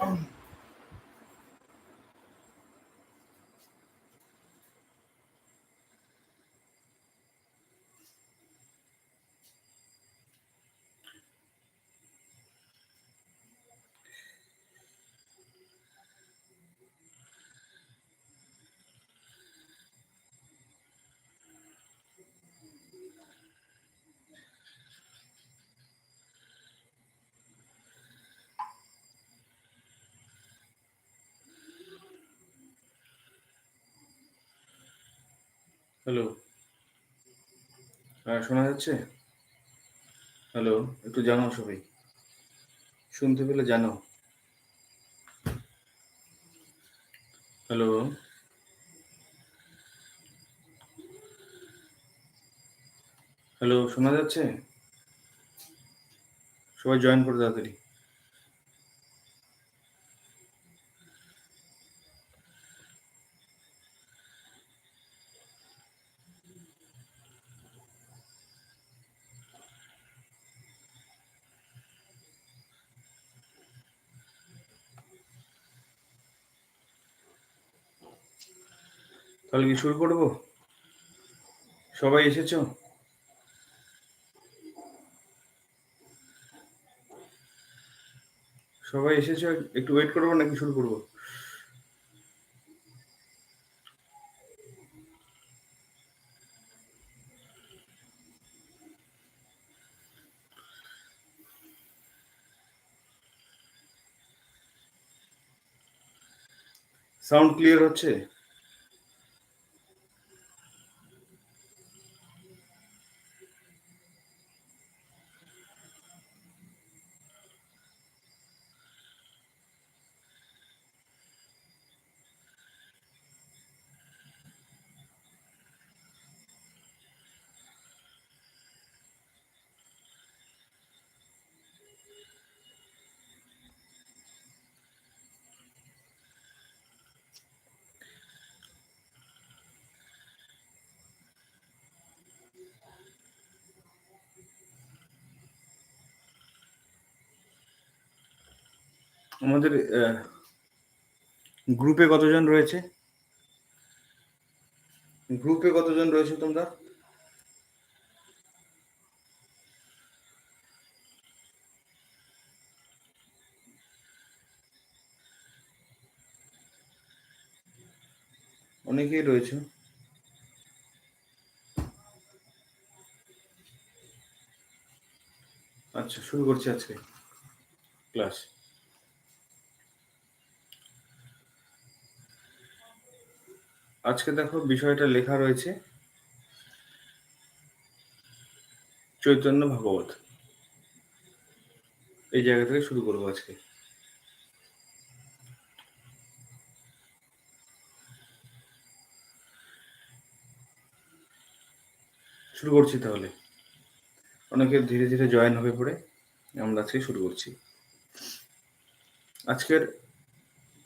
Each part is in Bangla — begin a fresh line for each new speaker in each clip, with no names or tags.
Um, হ্যালো হ্যাঁ শোনা যাচ্ছে? হ্যালো একটু জানাও সবাই। শুনতে পেলে জানাও। হ্যালো হ্যালো শোনা যাচ্ছে? সবাই জয়েন করে তাড়াতাড়ি। তাহলে কি শুরু করব? সবাই এসেছ? সবাই এসেছ? একটু ওয়েট করব নাকি শুরু করব? সাউন্ড ক্লিয়ার হচ্ছে? আমাদের গ্রুপে কতজন রয়েছে? গ্রুপে কতজন রয়েছে তোমরা? অনেকেই রয়েছে। আচ্ছা শুরু করছি আজকে ক্লাস। আজকে দেখো বিষয়টা লেখা রয়েছে। চৈতন্য ভাগবত। এই জায়গা থেকে শুরু করব আজকে। শুরু করছি তাহলে। অনেকে ধীরে ধীরে জয়েন হবে পড়ে আমরা আজকে শুরু করছি। আজকের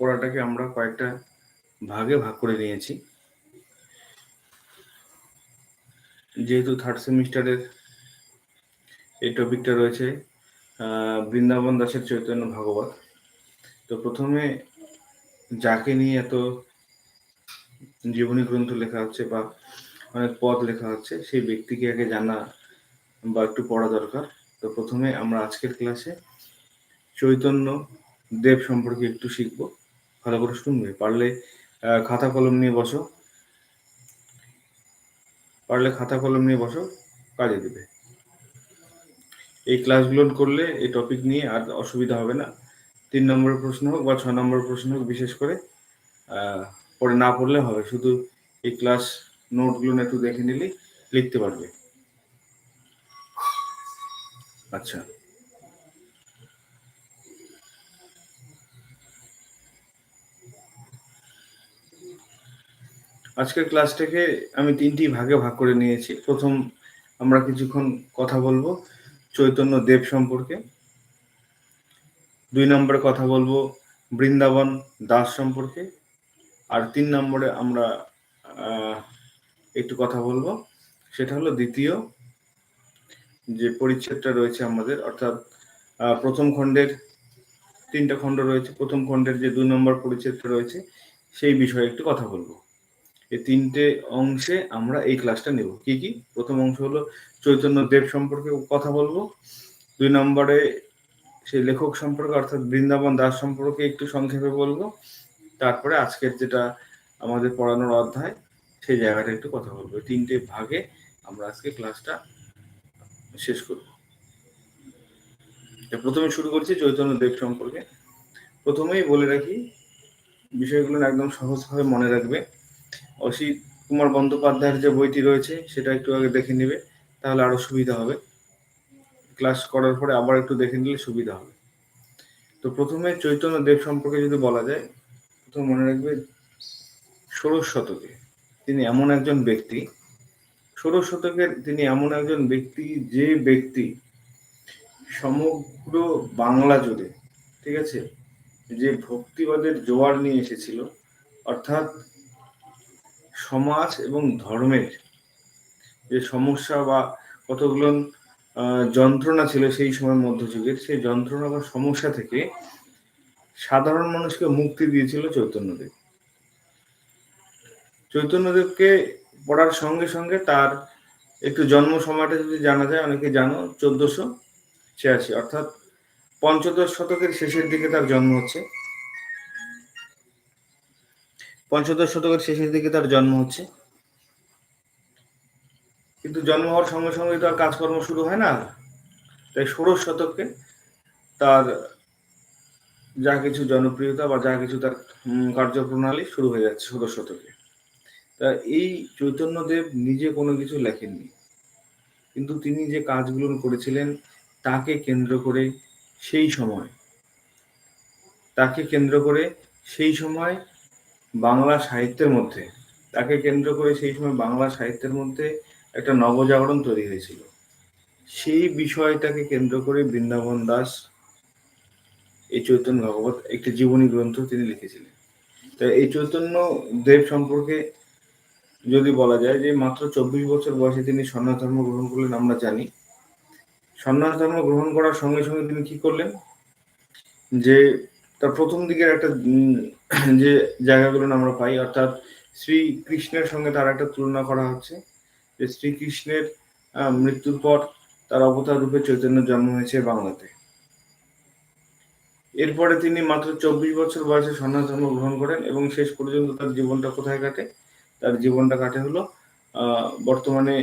পড়াটাকে আমরা কয়েকটা ভাগে ভাগ করে নিয়েছি। যেহেতু থার্ড সেমিস্টারের এই টপিকটা রয়েছে বৃন্দাবন দাসের চৈতন্য ভাগবত। তো প্রথমে যাকে নিয়ে এত জীবনী গ্রন্থ লেখা হচ্ছে বা অনেক পদ লেখা হচ্ছে, সেই ব্যক্তিকে আগে জানা বা একটু পড়া দরকার। তো প্রথমে আমরা আজকের ক্লাসে চৈতন্য দেব সম্পর্কে একটু শিখব। ভালো করে শুনবে। পারলে খাতা কলম নিয়ে বসো। পারলে খাতা কলম নিয়ে বসো, কাজে দেবে। এই ক্লাসগুলো করলে এই টপিক নিয়ে আর অসুবিধা হবে না। তিন নম্বর প্রশ্ন হোক বা ছ নম্বর প্রশ্ন হোক বিশেষ করে পরে না পড়লে হবে। শুধু এই ক্লাস নোটগুলো একটু দেখে নিলেই লিখতে পারবে। আচ্ছা। আজকের ক্লাসটাকে আমি তিনটি ভাগে ভাগ করে নিয়েছি। প্রথম আমরা কিছুক্ষণ কথা বলব চৈতন্য দেব সম্পর্কে। দুই নম্বরে কথা বলব বৃন্দাবন দাস সম্পর্কে। আর তিন নম্বরে আমরা একটু কথা বলব। সেটা হলো দ্বিতীয় যে পরিচ্ছেদটা রয়েছে আমাদের, অর্থাৎ প্রথম খণ্ডের তিনটা খণ্ড রয়েছে। প্রথম খণ্ডের যে দুই নম্বর পরিচ্ছেদটা রয়েছে, সেই বিষয়ে একটু কথা বলব। এই তিনটে অংশে আমরা এই ক্লাসটা নেব। কি কি? প্রথম অংশ হলো চৈতন্য দেব সম্পর্কে কথা বলব। দুই নম্বরে সেই লেখক সম্পর্কে অর্থাৎ বৃন্দাবন দাস সম্পর্কে একটু সংক্ষেপে বলব। তারপরে আজকের যেটা আমাদের পড়ানোর অধ্যায়, সেই জায়গাটা একটু কথা বলব। তিনটে ভাগে আমরা আজকে ক্লাসটা শেষ করব। প্রথমে শুরু করছি চৈতন্য দেব সম্পর্কে। প্রথমেই বলে রাখি, বিষয়গুলো একদম সহজভাবে মনে রাখবে। অসিত কুমার বন্দ্যোপাধ্যায়ের যে বইটি রয়েছে, সেটা একটু আগে দেখে নেবে, তাহলে আরও সুবিধা হবে। ক্লাস করার পরে আবার একটু দেখে নিলে সুবিধা হবে। তো প্রথমে চৈতন্য দেব সম্পর্কে যদি বলা যায়, প্রথম মনে রাখবে, ষোড়শ শতকে তিনি এমন একজন ব্যক্তি, ষোড়শ শতকের তিনি এমন একজন ব্যক্তি যে ব্যক্তি সমগ্র বাংলা জুড়ে, ঠিক আছে, যে ভক্তিবাদের জোয়ার নিয়ে এসেছিল, অর্থাৎ সমাজ এবং ধর্মের যে সমস্যা বা কতগুলো যন্ত্রণা ছিল সেই সময় মধ্যযুগের সেই যন্ত্রণা বা সমস্যা থেকে সাধারণ মানুষকে মুক্তি দিয়েছিল চৈতন্যদেব চৈতন্যদেবকে পড়ার সঙ্গে সঙ্গে তার একটু জন্ম সময়টা যদি জানা যায়, অনেকে জানো, চোদ্দশো ছিয়াশি, অর্থাৎ পঞ্চদশ শতকের শেষের দিকে তার জন্ম হচ্ছে। পঞ্চদশ শতকের শেষের দিকে তার জন্ম হচ্ছে। কিন্তু জন্ম হওয়ার সঙ্গে সঙ্গে তো আর কাজকর্ম শুরু হয় না। তাই ষোড়শ শতকে তার যা কিছু জনপ্রিয়তা বা যা কিছু তার কার্যপ্রণালী শুরু হয়ে যাচ্ছে ষোড়শ শতকে। তা এই চৈতন্যদেব নিজে কোনো কিছু লেখেননি। কিন্তু তিনি যে কাজগুলো করেছিলেন, তাকে কেন্দ্র করে সেই সময়, তাকে কেন্দ্র করে সেই সময় বাংলা সাহিত্যের মধ্যে, তাকে কেন্দ্র করে সেই সময় বাংলা সাহিত্যের মধ্যে একটা নবজাগরণ তৈরি হয়েছিল। সেই বিষয়টাকে কেন্দ্র করে বৃন্দাবন দাস এই চৈতন্য ভগবত একটি জীবনী গ্রন্থ তিনি লিখেছিলেন। তাই এই চৈতন্য দেব সম্পর্কে যদি বলা যায় যে মাত্র চব্বিশ বছর বয়সে তিনি সন্ন্যাস ধর্ম গ্রহণ করলেন আমরা জানি। সন্ন্যাস ধর্ম গ্রহণ করার সঙ্গে সঙ্গে তিনি কি করলেন? যে তার প্রথম দিকের একটা যে জায়গাগুলো আমরা পাই, অর্থাৎ শ্রীকৃষ্ণের সঙ্গে তার একটা তুলনা করা হচ্ছে, যে শ্রীকৃষ্ণের মৃত্যুর পর তার অবতার রূপে চৈতন্য জন্ম হয়েছে বাংলাতে। এরপরে তিনি মাত্র চব্বিশ বছর বয়সে সন্ন্যাস ধর্ম গ্রহণ করেন এবং শেষ পর্যন্ত তার জীবনটা কোথায় কাটে? তার জীবনটা কাটে হলো বর্তমানে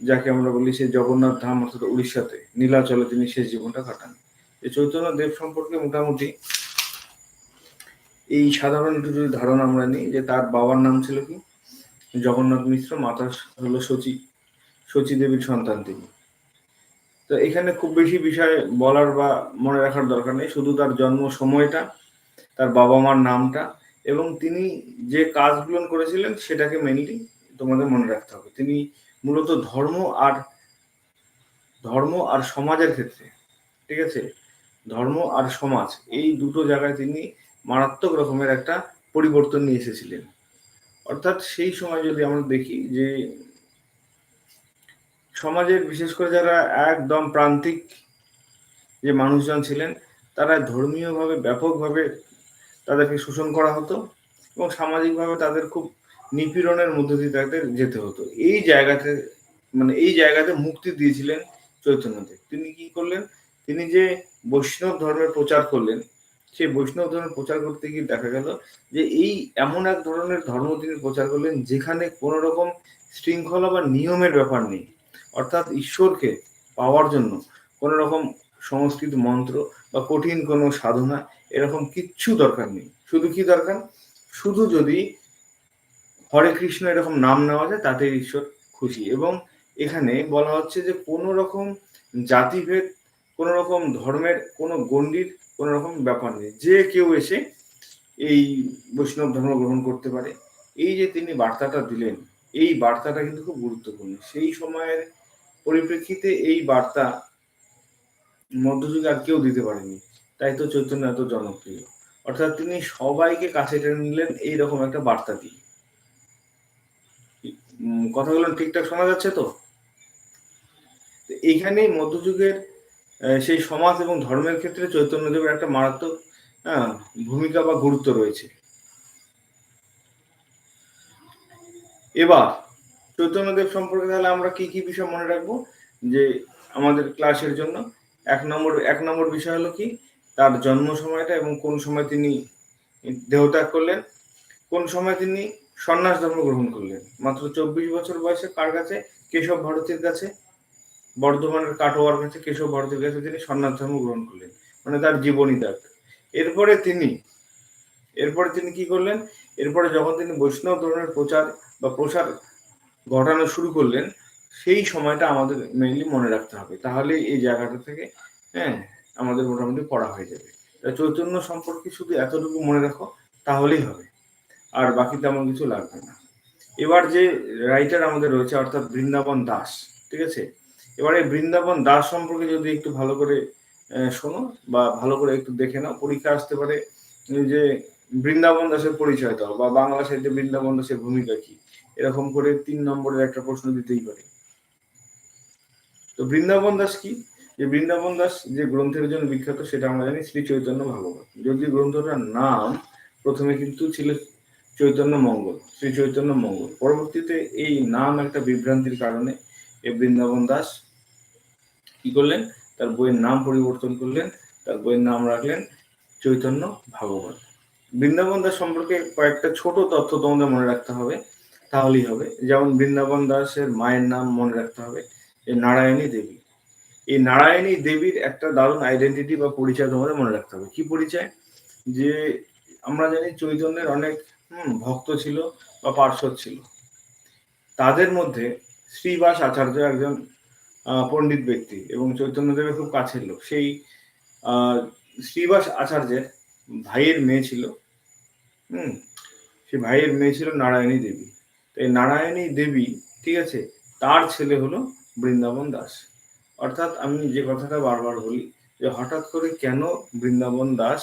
যাকে আমরা বলি সে জগন্নাথ ধাম, অর্থাৎ উড়িষ্যাতে। নীলাচলে তিনি শেষ জীবনটা কাটান। চৈতন্য দেব সম্পর্কে মোটামুটি এই সাধারণ একটু যদি ধারণা আমরা নিই যে তার বাবার নাম ছিল কি? জগন্নাথ মিশ্র মাতা হলো সচি সচি দেবীর সন্তান তিনি। তো এখানে খুব বেশি বিষয় বলার বা মনে রাখার দরকার নেই, শুধু তার জন্ম সময়টা, তার বাবা মার নামটা এবং তিনি যে কাজগুলো করেছিলেন সেটাকে মেনলি তোমাদের মনে রাখতে হবে। তিনি মূলত ধর্ম আর ধর্ম আর সমাজের ক্ষেত্রে, ঠিক আছে? ধর্ম আর সমাজ, এই দুটো জায়গায় তিনি মারাত্মক রকমের একটা পরিবর্তন নিয়ে এসেছিলেন। অর্থাৎ সেই সময় যদি আমরা দেখি যে সমাজের বিশেষ করে যারা একদম প্রান্তিক যে মানুষজন ছিলেন, তারা ধর্মীয়ভাবে ব্যাপকভাবে তাদেরকে শোষণ করা হতো এবং সামাজিকভাবে তাদের খুব নিপীড়নের মধ্য দিয়ে তাদের যেতে হতো। এই জায়গাতে মানে এই জায়গাতে মুক্তি দিয়েছিলেন চৈতন্যদেব। তিনি কি করলেন? তিনি যে বৈষ্ণব ধর্মের প্রচার করলেন সেই বৈষ্ণব ধর্মের প্রচার করতে গিয়ে দেখা গেল যে এই এমন এক ধরনের ধর্ম তিনি প্রচার করলেন যেখানে কোনো রকম শৃঙ্খলা বা নিয়মের ব্যাপার নেই। অর্থাৎ ঈশ্বরকে পাওয়ার জন্য কোন রকম সংস্কৃত মন্ত্র বা কঠিন কোনো সাধনা এরকম কিচ্ছু দরকার নেই। শুধু কি দরকার? শুধু যদি হরে কৃষ্ণ এরকম নাম নেওয়া যায় তাতে ঈশ্বর খুশি। এবং এখানে বলা হচ্ছে যে কোনো রকম জাতিভেদ কোন রকম ধর্মের কোনো গণ্ডির কোন রকম ব্যাপার নেই। যে কেউ এসে এই বৈষ্ণব ধর্ম গ্রহণ করতে পারে। এই যে তিনি বার্তাটা দিলেন, এই বার্তাটা কিন্তু খুব গুরুত্বপূর্ণ। সেই সময়ের পরিপ্রেক্ষিতে এই বার্তা মধ্যযুগে আর কেউ দিতে পারেনি। তাই তো চৈতন্য এত জনপ্রিয়। অর্থাৎ তিনি সবাইকে কাছে টেনে নিলেন এইরকম একটা বার্তা দিয়ে। কথাগুলো ঠিকঠাক শোনা যাচ্ছে তো? এইখানেই মধ্যযুগের সেই সমাজ এবং ধর্মের ক্ষেত্রে চৈতন্যদেবের একটা মারাত্মক ভূমিকা বা গুরুত্ব রয়েছে। এবার চৈতন্যদেব সম্পর্কে তাহলে আমরা কি কি বিষয় মনে রাখব? যে আমাদের ক্লাসের জন্য এক নম্বর এক নম্বর বিষয় হলো কি, তার জন্ম সময়টা এবং কোন সময় তিনি দেহত্যাগ করলেন, কোন সময় তিনি সন্ন্যাস ধর্ম গ্রহণ করলেন। মাত্র চব্বিশ বছর বয়সে কার কাছে? কেশব ভারতীর কাছে। বর্ধমানের কাটোয়ার কাছে কেশব ভারতীর কাছে তিনি সন্ন্যাস ধর্ম গ্রহণ করলেন মানে তার জীবনী দেখ এরপরে তিনি এরপরে তিনি কি করলেন? এরপরে যখন তিনি বৈষ্ণব ধর্মের প্রচার বা প্রসার ঘটানো শুরু করলেন, সেই সময়টা আমাদের মেইনলি মনে রাখতে হবে। তাহলে এই জায়গাটা থেকে হ্যাঁ আমাদের মোটামুটি পড়া হয়ে যাবে। চৈতন্য সম্পর্কে শুধু এতটুকু মনে রাখো, তাহলেই হবে। আর বাকি তেমন কিছু লাগবে না। এবার যে রাইটার আমাদের রয়েছে, অর্থাৎ বৃন্দাবন দাস, ঠিক আছে? এবার বৃন্দাবন দাস সম্পর্কে যদি একটু ভালো করে শোনো বা ভালো করে একটু দেখে নাও। পরীক্ষা আসতে পারে যে বৃন্দাবন দাসের পরিচয় দাও বা বাংলা সাহিত্যে বৃন্দাবন দাসের ভূমিকা কি? এরকম করে তিন নম্বরের একটা প্রশ্ন দিতেই পারে। তো বৃন্দাবন দাস কি? যে বৃন্দাবন দাস যে গ্রন্থের জন্য বিখ্যাত, সেটা আমরা জানি শ্রী চৈতন্য ভাগবত। যদি গ্রন্থটার নাম প্রথমে কিন্তু ছিল চৈতন্য মঙ্গল, শ্রী চৈতন্য মঙ্গল। পরবর্তীতে এই নাম একটা বিভ্রান্তির কারণে এ বৃন্দাবন দাস কি করলেন? তার বইয়ের নাম পরিবর্তন করলেন, তার বইয়ের নাম রাখলেন চৈতন্য ভাগবত। বৃন্দাবন দাস সম্পর্কে কয়েকটা ছোট তথ্য তোমাদের মনে রাখতে হবে, তাহলেই হবে। যেমন বৃন্দাবন দাসের মায়ের নাম মনে রাখতে হবে যে নারায়ণী দেবী। এই নারায়ণী দেবীর একটা দারুণ আইডেন্টিটি বা পরিচয় তোমাদের মনে রাখতে হবে। কি পরিচয়? যে আমরা জানি চৈতন্যের অনেক ভক্ত ছিল বা পার্শ্বদ ছিল। তাদের মধ্যে শ্রীবাস আচার্য একজন পণ্ডিত ব্যক্তি এবং চৈতন্যদেবের খুব কাছের লোক। সেই শ্রীবাস আচার্যের ভাইয়ের মেয়ে ছিল। হুম? সে ভাইয়ের মেয়ে ছিল নারায়ণী দেবী। এই নারায়ণী দেবী, ঠিক আছে, তার ছেলে হলো বৃন্দাবন দাস। অর্থাৎ আমি যে কথাটা বারবার বলি, যে হঠাৎ করে কেন বৃন্দাবন দাস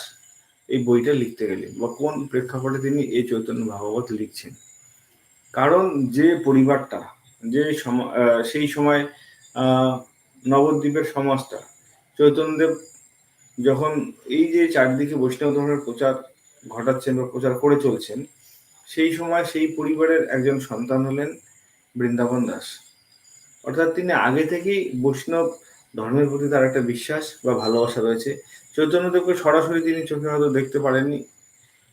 এই বইটা লিখতে গেলেন বা কোন প্রেক্ষাপটে তিনি এই চৈতন্য ভাগবত লিখছেন? কারণ যে পরিবারটা, যে সেই সময় নবদ্বীপের সমাজটা। চৈতন্যদেব যখন এই যে চারদিকে বৈষ্ণব ধর্মের প্রচার ঘটাচ্ছেন বা প্রচার করে চলছেন, সেই সময় সেই পরিবারের একজন সন্তান হলেন বৃন্দাবন দাস। অর্থাৎ তিনি আগে থেকেই বৈষ্ণব ধর্মের প্রতি তার একটা বিশ্বাস বা ভালোবাসা রয়েছে। চৈতন্যদেবকে সরাসরি তিনি চোখে হয়তো দেখতে পারেননি,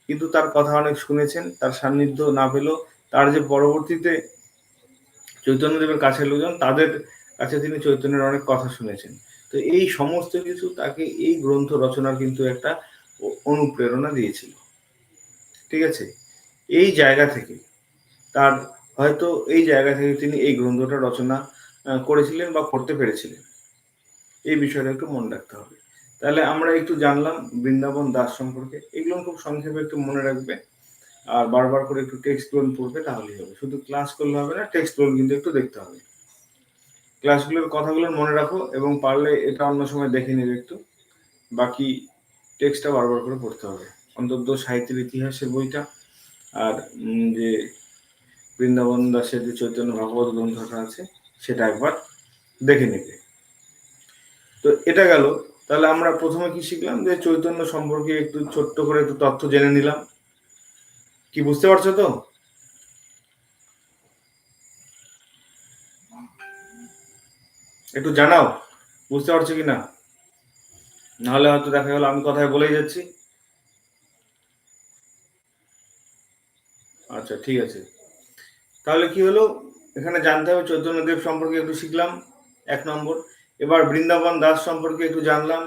কিন্তু তার কথা অনেক শুনেছেন, তার সান্নিধ্য না পেলেও তার যে পরবর্তীতে চৈতন্যদেবের কাছের লোকজন, তাদের কাছে তিনি চৈতন্যের অনেক কথা শুনেছেন। তো এই সমস্ত কিছু তাকে এই গ্রন্থ রচনার কিন্তু একটা অনুপ্রেরণা দিয়েছিল। ঠিক আছে? এই জায়গা থেকে তার হয়তো এই জায়গা থেকে তিনি এই গ্রন্থটা রচনা করেছিলেন বা করতে পেরেছিলেন। এই বিষয়টা একটু মনে রাখতে হবে। তাহলে আমরা একটু জানলাম বৃন্দাবন দাস সম্পর্কে। এগুলো খুব সংক্ষেপে একটু মনে রাখবে। আর বারবার করে একটু টেক্সট লোন পড়বে তাহলেই হবে। শুধু ক্লাস করলে হবে না টেক্সট লোন কিন্তু একটু দেখতে হবে। ক্লাসগুলোর কথাগুলো মনে রাখো এবং পারলে এটা অন্য সময় দেখে নেবে একটু। বাকি টেক্সটটা বারবার করে পড়তে হবে। অন্তত সাহিত্যের ইতিহাসের বইটা আর যে বৃন্দাবন দাসের যে চৈতন্য ভাগবত গ্রন্থটা আছে, সেটা একবার দেখে নেবে। তো এটা গেল। তাহলে আমরা প্রথমে কি শিখলাম? যে চৈতন্য সম্পর্কে একটু ছোট্ট করে একটু তথ্য জেনে নিলাম। কি বুঝতে পারছ তো? একটু জানাও, বুঝতে পারছ কি না নাহলে হয়তো দেখা গেল আমি কথায় বলেই যাচ্ছি। আচ্ছা ঠিক আছে। তাহলে কি হলো? এখানে জানতে হবে চৈতন্যদেব সম্পর্কে একটু শিখলাম, এক নম্বর। এবার বৃন্দাবন দাস সম্পর্কে একটু জানলাম,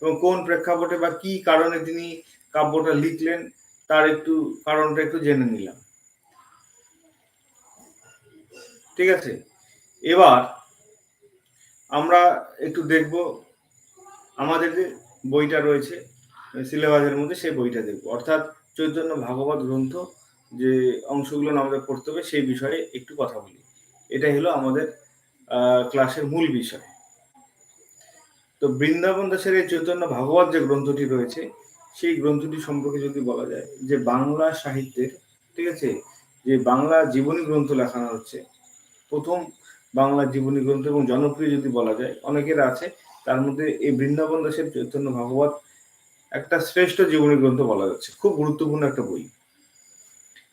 এবং কোন প্রেক্ষাপটে বা কি কারণে তিনি কাব্যটা লিখলেন, তার একটু কারণটা একটু জেনে নিলাম। ঠিক আছে? এবার আমরা একটু দেখব। আমাদের যে বইটা রয়েছে সিলেবাসের মধ্যে সেই বইটা দেখব। অর্থাৎ চৈতন্য ভাগবত গ্রন্থ যে অংশগুলো আমাদের পড়তে হবে, সেই বিষয়ে একটু কথা বলি। এটাই হলো আমাদের ক্লাসের মূল বিষয়। তো বৃন্দাবন দাসের এই চৈতন্য ভাগবত যে গ্রন্থটি রয়েছে, সেই গ্রন্থটি সম্পর্কে যদি বলা যায়, যে বাংলা সাহিত্যের, ঠিক আছে? যে বাংলা জীবনী গ্রন্থ লেখানো হচ্ছে, প্রথম বাংলা জীবনী গ্রন্থ এবং জনপ্রিয় যদি বলা যায়, অনেকের আছে, তার মধ্যে এই বৃন্দাবন দাসের চৈতন্য ভাগবত একটা শ্রেষ্ঠ জীবনী গ্রন্থ বলা যাচ্ছে, খুব গুরুত্বপূর্ণ একটা বই।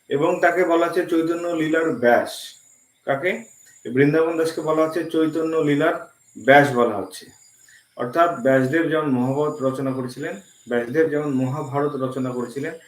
এবং তাকে বলা হচ্ছে চৈতন্য লীলার ব্যাস। কাকে? বৃন্দাবন দাসকে বলা হচ্ছে চৈতন্য লীলার ব্যাস বলা হচ্ছে। অর্থাৎ ব্যাসদেব যেমন মহাভারত রচনা করেছিলেন, ব্যাসদেব যেমন মহাভারত রচনা করেছিলেন